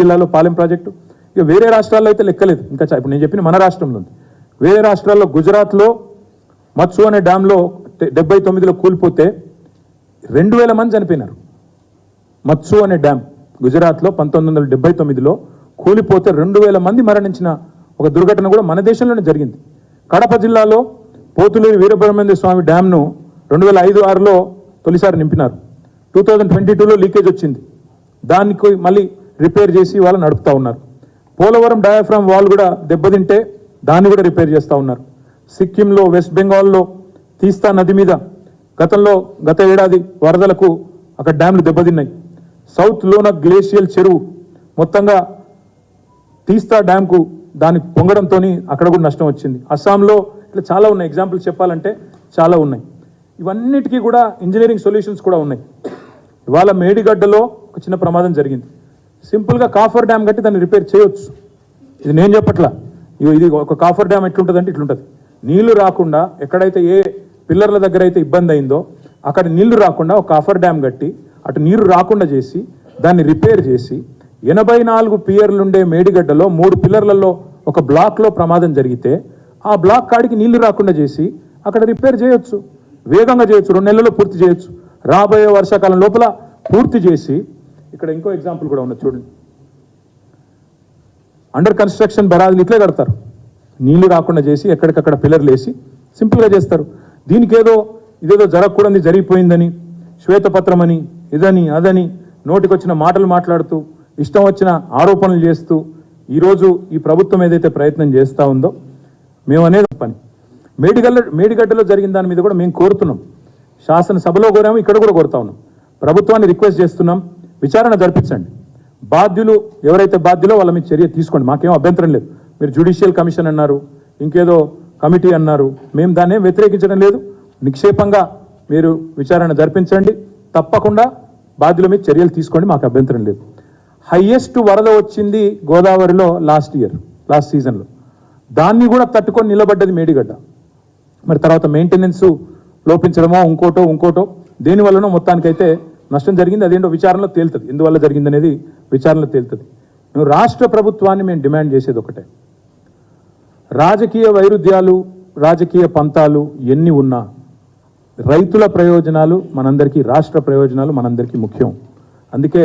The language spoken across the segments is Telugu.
జిల్లాలో పాలెం ప్రాజెక్టు. ఇక వేరే రాష్ట్రాల్లో అయితే లెక్కలేదు. ఇంకా ఇప్పుడు నేను చెప్పిన మన రాష్ట్రంలో ఉంది. వేరే రాష్ట్రాల్లో గుజరాత్లో మత్సు అనే డ్యాంలో డెబ్బై తొమ్మిదిలో కూలిపోతే రెండు వేల మంది చనిపోయినారు. మత్సు అనే డ్యామ్ గుజరాత్లో పంతొమ్మిది వందల డెబ్బై తొమ్మిదిలో కూలిపోతే రెండు వేల మంది మరణించిన ఒక దుర్ఘటన కూడా మన దేశంలోనే జరిగింది. కడప జిల్లాలో పోతులూరి వీరబ్రహ్మేంద్ర స్వామి డ్యామ్ను రెండు వేల ఐదు ఆరులో తొలిసారి నింపినారు. టూ థౌజండ్ ట్వంటీ టూలో లీకేజ్ వచ్చింది. దానికి మళ్ళీ రిపేర్ చేసి వాళ్ళు నడుపుతా ఉన్నారు. పోలవరం డయాఫ్రామ్ వాల్ కూడా దెబ్బతింటే దాన్ని కూడా రిపేర్ చేస్తూ ఉన్నారు. సిక్కింలో వెస్ట్ బెంగాల్లో తీస్తా నది మీద గతంలో గత ఏడాది వరదలకు అక్కడ డ్యామ్లు దెబ్బతిన్నాయి. సౌత్ లోన గ్లేషియల్ చెరువు మొత్తంగా తీస్తా డ్యామ్కు దాని పొంగడంతో అక్కడ కూడా నష్టం వచ్చింది. అస్సాంలో ఇట్లా చాలా ఉన్నాయి. ఎగ్జాంపుల్స్ చెప్పాలంటే చాలా ఉన్నాయి. ఇవన్నిటికీ కూడా ఇంజనీరింగ్ సొల్యూషన్స్ కూడా ఉన్నాయి. ఇవాళ మేడిగడ్డలో ఒక చిన్న ప్రమాదం జరిగింది. సింపుల్గా కాఫర్ డ్యామ్ కట్టి దాన్ని రిపేర్ చేయొచ్చు. ఇది నేను చెప్పట్లా. ఇగో ఇది ఒక కాఫర్ డ్యామ్ ఎట్లుంటుందంటే ఇట్లుంటుంది. నీళ్ళు రాకుండా ఎక్కడైతే ఏ పిల్లర్ల దగ్గర అయితే ఇబ్బంది అయిందో అక్కడ నీళ్ళు రాకుండా ఒక కాఫర్ డ్యామ్ కట్టి అటు నీరు రాకుండా చేసి దాన్ని రిపేర్ చేసి ఎనభై నాలుగు పియర్లుండే మేడిగడ్డలో మూడు పిల్లర్లలో ఒక బ్లాక్లో ప్రమాదం జరిగితే ఆ బ్లాక్ కాడికి నీళ్ళు రాకుండా చేసి అక్కడ రిపేర్ చేయొచ్చు. వేగంగా చేయొచ్చు. రెండు నెలల్లో పూర్తి చేయొచ్చు. రాబోయే వర్షాకాలం లోపల పూర్తి చేసి ఇక్కడ ఇంకో ఎగ్జాంపుల్ కూడా ఉన్నది చూడండి. అండర్ కన్స్ట్రక్షన్ బరాదులు ఇట్లే కడతారు. నీళ్ళు రాకుండా చేసి ఎక్కడికక్కడ పిల్లర్లు వేసి సింపుల్గా చేస్తారు. దీనికి ఏదో ఇదేదో జరగకూడని జరిగిపోయిందని శ్వేతపత్రం అని ఇదని అదని నోటికొచ్చిన మాటలు మాట్లాడుతూ ఇష్టం వచ్చిన ఆరోపణలు చేస్తూ ఈరోజు ఈ ప్రభుత్వం ఏదైతే ప్రయత్నం చేస్తూ ఉందో మేము అనేది పని. మేడిగల్ల మేడిగడ్డలో జరిగిన దాని మీద కూడా మేము కోరుతున్నాం. శాసనసభలో కోరాము ఇక్కడ కూడా కోరుతా ఉన్నాం. ప్రభుత్వాన్ని రిక్వెస్ట్ చేస్తున్నాం. విచారణ జరిపించండి. బాధ్యులు ఎవరైతే బాధ్యులో వాళ్ళ మీద చర్య తీసుకోండి. మాకేం అభ్యంతరం లేదు. మీరు జ్యుడిషియల్ కమిషన్ అన్నారు ఇంకేదో కమిటీ అన్నారు. మేము దాన్ని వ్యతిరేకించడం లేదు. నిక్షేపంగా మీరు విచారణ జరిపించండి. తప్పకుండా బాధ్యుల మీద చర్యలు తీసుకోండి. మాకు అభ్యంతరం లేదు. హయ్యెస్ట్ వరద వచ్చింది గోదావరిలో లాస్ట్ ఇయర్ లాస్ట్ సీజన్లో. దాన్ని కూడా తట్టుకొని నిలబడ్డది మేడిగడ్డ. మరి తర్వాత మెయింటెనెన్స్ లోపించడమో ఇంకోటో ఇంకోటో దేనివల్లనో మొత్తానికైతే నష్టం జరిగింది అదేంటో విచారణలో తేలుతుంది. ఎందువల్ల జరిగింది అనేది విచారణలో తేలుతుంది. మేము రాష్ట్ర ప్రభుత్వాన్ని మేము డిమాండ్ చేసేది ఒకటే. రాజకీయ వైరుధ్యాలు రాజకీయ పంతాలు ఎన్ని ఉన్నా రైతుల ప్రయోజనాలు మనందరికీ రాష్ట్ర ప్రయోజనాలు మనందరికీ ముఖ్యం. అందుకే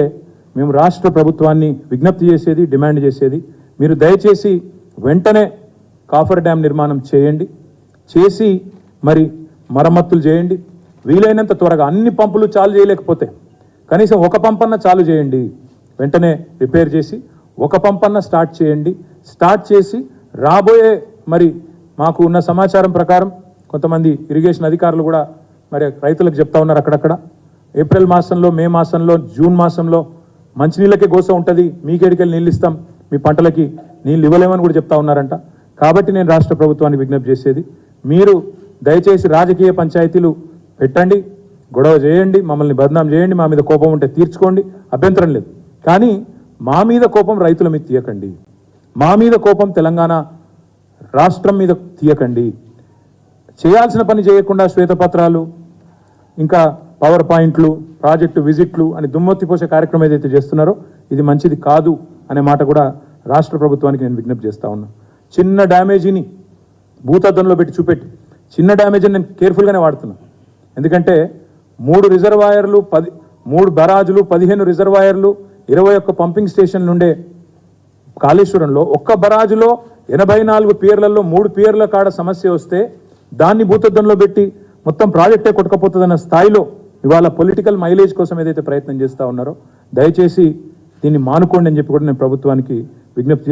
మేము రాష్ట్ర ప్రభుత్వాన్ని విజ్ఞప్తి చేసేది డిమాండ్ చేసేది మీరు దయచేసి వెంటనే కాఫర్ డ్యామ్ నిర్మాణం చేయండి. చేసి మరి మరమ్మతులు చేయండి. వీలైనంత త్వరగా అన్ని పంపులు చాలు చేయలేకపోతే కనీసం ఒక పంపన్న చాలు చేయండి. వెంటనే రిపేర్ చేసి ఒక పంపన్న స్టార్ట్ చేయండి. స్టార్ట్ చేసి రాబోయే మరి మాకు ఉన్న సమాచారం ప్రకారం కొంతమంది ఇరిగేషన్ అధికారులు కూడా మరి రైతులకు చెప్తా ఉన్నారు అక్కడక్కడ. ఏప్రిల్ మాసంలో మే మాసంలో జూన్ మాసంలో మంచినీళ్ళకే గోసం ఉంటుంది. మీకేడికెళ్ళి నీళ్ళు ఇస్తాం మీ పంటలకి నీళ్ళు ఇవ్వలేమని కూడా చెప్తా ఉన్నారంట. కాబట్టి నేను రాష్ట్ర ప్రభుత్వానికి విజ్ఞప్తి చేసేది మీరు దయచేసి రాజకీయ పంచాయతీలు పెట్టండి గొడవ చేయండి మమ్మల్ని బదనాం చేయండి మా మీద కోపం ఉంటే తీర్చుకోండి. అభ్యంతరం లేదు. కానీ మా మీద కోపం రైతుల మీద తీయకండి. మా మీద కోపం తెలంగాణ రాష్ట్రం మీద తీయకండి. చేయాల్సిన పని చేయకుండా శ్వేతపత్రాలు ఇంకా పవర్ పాయింట్లు ప్రాజెక్టు విజిట్లు అని దుమ్మెత్తిపోసే కార్యక్రమం ఏదైతే చేస్తున్నారో ఇది మంచిది కాదు అనే మాట కూడా రాష్ట్ర ప్రభుత్వానికి నేను విజ్ఞప్తి చేస్తా ఉన్నా. చిన్న డ్యామేజీని భూతద్దంలో పెట్టి చూపెట్టి చిన్న డ్యామేజీని నేను కేర్ఫుల్గానే వాడుతున్నాను ఎందుకంటే మూడు రిజర్వాయర్లు పది మూడు బరాజులు పదిహేను రిజర్వాయర్లు ఇరవై ఒక్క పంపింగ్ స్టేషన్లు ఉండే కాళేశ్వరంలో ఒక్క బరాజులో ఎనభై నాలుగు పియర్లలో మూడు పియర్ల కాడ సమస్య వస్తే దాన్ని భూతద్దంలో పెట్టి మొత్తం ప్రాజెక్టే కొట్టుకపోతుందన్న స్థాయిలో ఇవాళ పొలిటికల్ మైలేజ్ కోసం ఏదైతే ప్రయత్నం చేస్తా ఉన్నారో దయచేసి దీన్ని మానుకోండి అని చెప్పి కూడా నేను ప్రభుత్వానికి విజ్ఞప్తి చేస్తాను